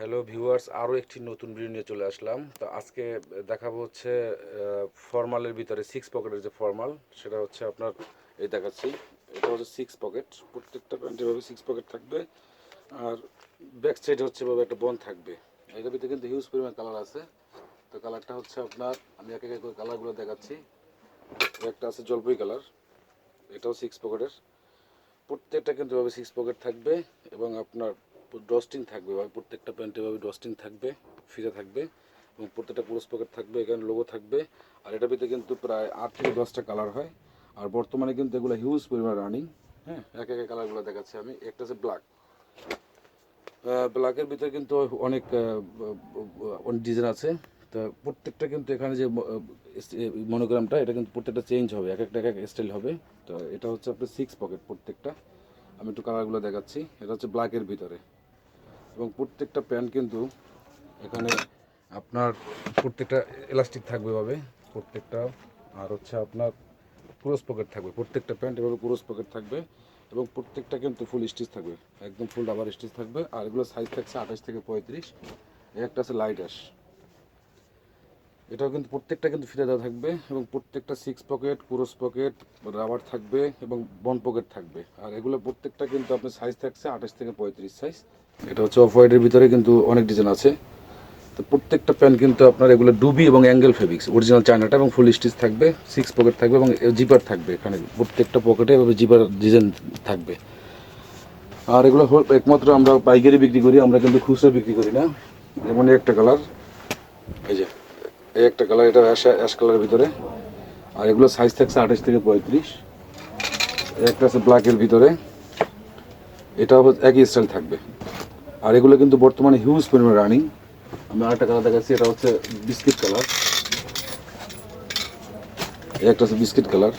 Hello viewers আরও একটি নতুন ভিডিও নিয়ে চলে আসলাম। তো আজকে দেখাবো হচ্ছে ফর্মালের ভিতরে সিক্স পকেটের যে ফর্মাল সেটা হচ্ছে আপনার, এই দেখাচ্ছি। এটা হচ্ছে সিক্স পকেট প্রত্যেকটা প্যান্টের ভাবে সিক্স পকেট থাকবে। আর ব্যাক সাইডে হচ্ছে ভাবে একটা বন থাকবে। এটার ভিতরে কিন্তু হিউজ পরিমাণ কালার আছে। তো কালারটা হচ্ছে আপনার, আমি এক এক কালারগুলো দেখাচ্ছি। একটা আছে জলপাই কালার এটাও সিক্স পকেটের প্রত্যেকটা কিন্তু এভাবে সিক্স পকেট থাকবে এবং আপনার ডস্টিং থাকবে প্রত্যেকটা প্যান্টে এভাবে ডস্টিং থাকবে ফিরে থাকবে এবং প্রত্যেকটা পুরুষ পকেট থাকবে, এখানে লোগো থাকবে। আর এটার ভিতরে কিন্তু প্রায় আট থেকে দশটা কালার হয়। আর বর্তমানে কিন্তু এগুলো হিউজ পরিমাণ রানিং হ্যাঁ? এক এক কালারগুলো দেখাচ্ছি আমি। একটা আছে ব্ল্যাক ব্ল্যাকের ভিতরে কিন্তু অনেক অনেক ডিজাইন আছে। তা প্রত্যেকটা কিন্তু এখানে যে মনোগ্রামটা এটা কিন্তু প্রত্যেকটা চেঞ্জ হবে। এক একটা, এক এক স্টাইল হবে। তো এটা হচ্ছে আপনার সিক্স পকেট প্রত্যেকটা। আমি একটু কালারগুলো দেখাচ্ছি। এটা হচ্ছে ব্ল্যাকের ভিতরে। এবং প্রত্যেকটা প্যান্ট কিন্তু এখানে আপনার প্রত্যেকটা এলাস্টিক থাকবে ভাবে প্রত্যেকটা। আর হচ্ছে আপনার ক্রোস পকেট থাকবে, প্রত্যেকটা প্যান্ট এভাবে ক্রোস পকেট থাকবে এবং প্রত্যেকটা কিন্তু ফুল স্টিচ থাকবে, একদম ফুল ডাবার স্টিচ থাকবে। আর এগুলো সাইজ থাকছে আঠাশ থেকে পঁয়ত্রিশ একটা আছে লাইট অ্যাশ এটাও কিন্তু প্রত্যেকটা কিন্তু ফিরে দেওয়া থাকবে এবং প্রত্যেকটা six pocket cross pocket rubber থাকবে এবং বন পকেট থাকবে। আর এগুলো প্রত্যেকটা কিন্তু আপনার সাইজ থাকছে আঠাশ থেকে পঁয়ত্রিশ সাইজ এটা হচ্ছে অফ হোয়াইটের ভিতরে কিন্তু অনেক ডিজাইন আছে। তো প্রত্যেকটা প্যান্ট কিন্তু আপনার এগুলো ডুবি এবং অ্যাঙ্গেল ফেব্রিক্স অরিজিনাল চায়নাটা এবং ফুল স্টিচ থাকবে সিক্স পকেট থাকবে এবং জিপার থাকবে এখানে। প্রত্যেকটা পকেটে এভাবে জিপার ডিজাইন থাকবে। আর এগুলো একমাত্র আমরা পাইকারি বিক্রি করি, আমরা কিন্তু খুচরা বিক্রি করি না। যেমন একটা কালার এই যে। এই একটা কালার এটা অ্যাশ কালারের ভিতরে। আর এগুলো সাইজ থাকছে আঠাশ থেকে পঁয়ত্রিশ। একটা আছে ব্ল্যাকের ভিতরে। এটা একই স্টাইল থাকবে। আর এগুলো কিন্তু বর্তমানে হিউজ পরিমাণ রানিং আমি আরেকটা কালার দেখাচ্ছি, এটা হচ্ছে বিস্কিট কালার একটা হচ্ছে বিস্কিট কালার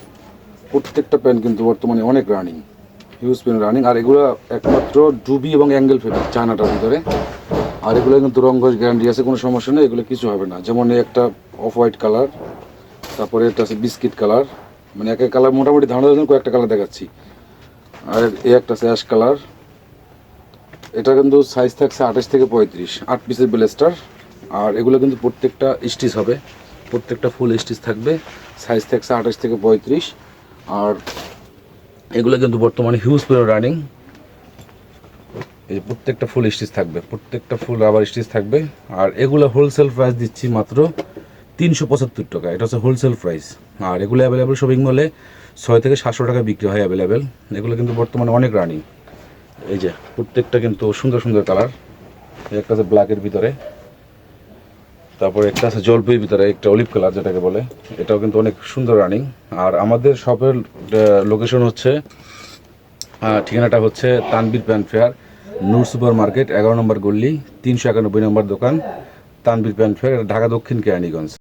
প্রত্যেকটা প্যান্ট কিন্তু বর্তমানে অনেক রানিং হিউজ পরিমাণ রানিং আর এগুলো একমাত্র ডুবি এবং অ্যাঙ্গেল ফেব্রিক চায়নাটার ভিতরে। আর এগুলো কিন্তু রং গ্যারান্টি আছে, কোনো সমস্যা নেই, এগুলো কিছু হবে না। যেমন একটা অফ হোয়াইট কালার তারপরে এটা আছে বিস্কিট কালার মানে এক এক কালার মোটামুটি ধারণা জন্য কয়েকটা কালার দেখাচ্ছি। আর এ একটা আছে অ্যাশ কালার এটা কিন্তু সাইজ থাকছে আঠাশ থেকে পঁয়ত্রিশ, আট পিসের ব্লেস্টার আর এগুলো কিন্তু প্রত্যেকটা স্টিচ হবে, প্রত্যেকটা ফুল স্টিচ থাকবে সাইজ থাকছে আঠাশ থেকে পঁয়ত্রিশ, আর এগুলো কিন্তু বর্তমানে হিউজ পরিমাণ রানিং এই যে প্রত্যেকটা ফুল স্টিচ থাকবে, প্রত্যেকটা ফুল আবার স্টিচ থাকবে। আর এগুলো হোলসেল প্রাইস দিচ্ছি মাত্র তিনশো পঁচাত্তর টাকা। এটা হচ্ছে হোলসেল প্রাইস আর এগুলো অ্যাভেলেবেল শপিং মলে ছয় থেকে সাতশো টাকা বিক্রি হয় অ্যাভেলেবেল এগুলো কিন্তু বর্তমানে অনেক রানিং এই যে প্রত্যেকটা কিন্তু সুন্দর সুন্দর কালার একটা আছে ব্ল্যাকের ভিতরে। তারপরে একটা আছে জলপাইয়ের ভিতরে, একটা অলিভ কালার যেটাকে বলে। এটাও কিন্তু অনেক সুন্দর রানিং আর আমাদের শপের লোকেশন হচ্ছে ঠিকানাটা হচ্ছে Tanvir pant fair Noor super market, এগারো নম্বর গল্লি তিনশো একানব্বই নম্বর দোকান তানবির প্যান্ট ফেয়ার ঢাকা দক্ষিণ কেরানীগঞ্জ।